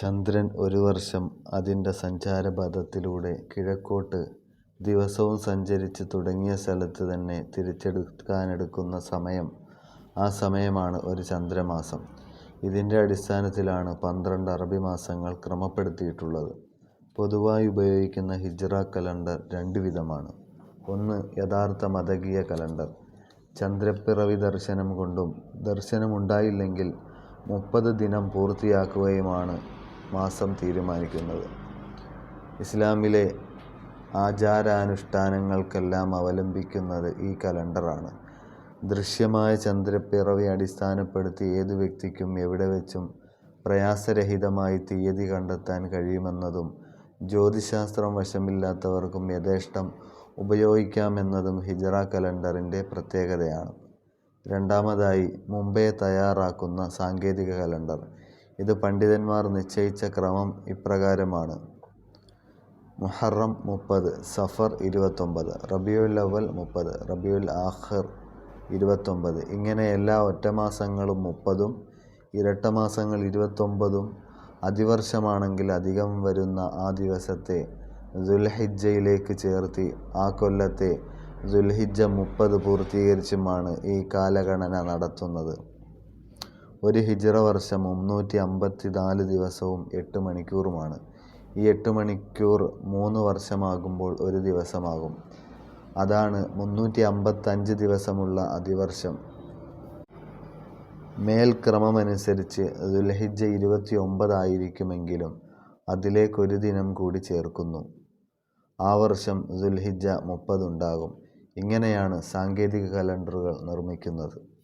ചന്ദ്രൻ ഒരു വർഷം അതിന്റെ സഞ്ചാരപഥത്തിലൂടെ കിഴക്കോട്ട് ദിവസവും സഞ്ചരിച്ച് തുടങ്ങിയ സ്ഥലത്ത് തന്നെ തിരിച്ചെത്താനെടുക്കുന്ന സമയം ആ സമയമാണ് ഒരു ചന്ദ്രമാസം. ഇതിന്റെ അടിസ്ഥാനത്തിലാണ് പന്ത്രണ്ട് അറബി മാസങ്ങൾ ക്രമപ്പെടുത്തിയിട്ടുള്ളത്. പൊതുവായി ഉപയോഗിക്കുന്ന ഹിജ്റ കലണ്ടർ രണ്ട് വിധമാണ്. ഒന്ന് യഥാർത്ഥ മതകീയ കലണ്ടർ. ചന്ദ്രപ്പിറവി ദർശനം കൊണ്ടും ദർശനമുണ്ടായില്ലെങ്കിൽ മുപ്പത് ദിനം പൂർത്തിയാക്കിയുമാണ് മാസം തീരുമാനിക്കുന്നത്. ഇസ്ലാമിലെ ആചാരാനുഷ്ഠാനങ്ങൾക്കെല്ലാം അവലംബിക്കുന്നത് ഈ കലണ്ടറാണ്. ദൃശ്യമായ ചന്ദ്രപ്പിറവി അടിസ്ഥാനപ്പെടുത്തി ഏതു വ്യക്തിക്കും എവിടെ വെച്ചും പ്രയാസരഹിതമായി തീയതി കണ്ടെത്താൻ കഴിയുമെന്നതും ജ്യോതിശാസ്ത്രം വശമില്ലാത്തവർക്കും യഥേഷ്ടം ഉപയോഗിക്കാമെന്നതും ഹിജറ കലണ്ടറിന്റെ പ്രത്യേകതയാണ്. രണ്ടാമതായി മുംബൈ തയ്യാറാക്കുന്ന സാങ്കേതിക കലണ്ടർ. ഇത് പണ്ഡിതന്മാർ നിശ്ചയിച്ച ക്രമം ഇപ്രകാരമാണ്. മുഹറം മുപ്പത്, സഫർ ഇരുപത്തൊമ്പത്, റബിയുൽ അവൽ മുപ്പത്, റബിയുൽ ആഖിർ ഇരുപത്തൊമ്പത് ഇങ്ങനെ എല്ലാ ഒറ്റമാസങ്ങളും മുപ്പതും ഇരട്ടമാസങ്ങൾ ഇരുപത്തൊമ്പതും അതിവർഷമാണെങ്കിൽ അധികം വരുന്ന ആ ദിവസത്തെ ദുൽഹിജ്ജയിലേക്ക് ചേർത്തി ആ കൊല്ലത്തെ ദുൽഹിജ്ജ മുപ്പത് പൂർത്തീകരിച്ചുമാണ് ഈ കാലഗണന നടത്തുന്നത്. ഒരു ഹിജ്റ വർഷം മുന്നൂറ്റി അമ്പത്തിനാല് ദിവസവും എട്ട് മണിക്കൂറുമാണ്. ഈ എട്ട് മണിക്കൂർ മൂന്ന് വർഷമാകുമ്പോൾ ഒരു ദിവസമാകും. അതാണ് മുന്നൂറ്റി അമ്പത്തഞ്ച് ദിവസമുള്ള അതിവർഷം. മേൽക്രമമനുസരിച്ച് ദുൽഹിജ ഇരുപത്തി ഒമ്പതായിരിക്കുമെങ്കിലും അതിലേക്കൊരു ദിനം കൂടി ചേർക്കുന്നു. ആ വർഷം ദുൽഹിജ മുപ്പതുണ്ടാകും ഇങ്ങനെയാണ് സാങ്കേതിക കലണ്ടറുകൾ നിർമ്മിക്കുന്നത്.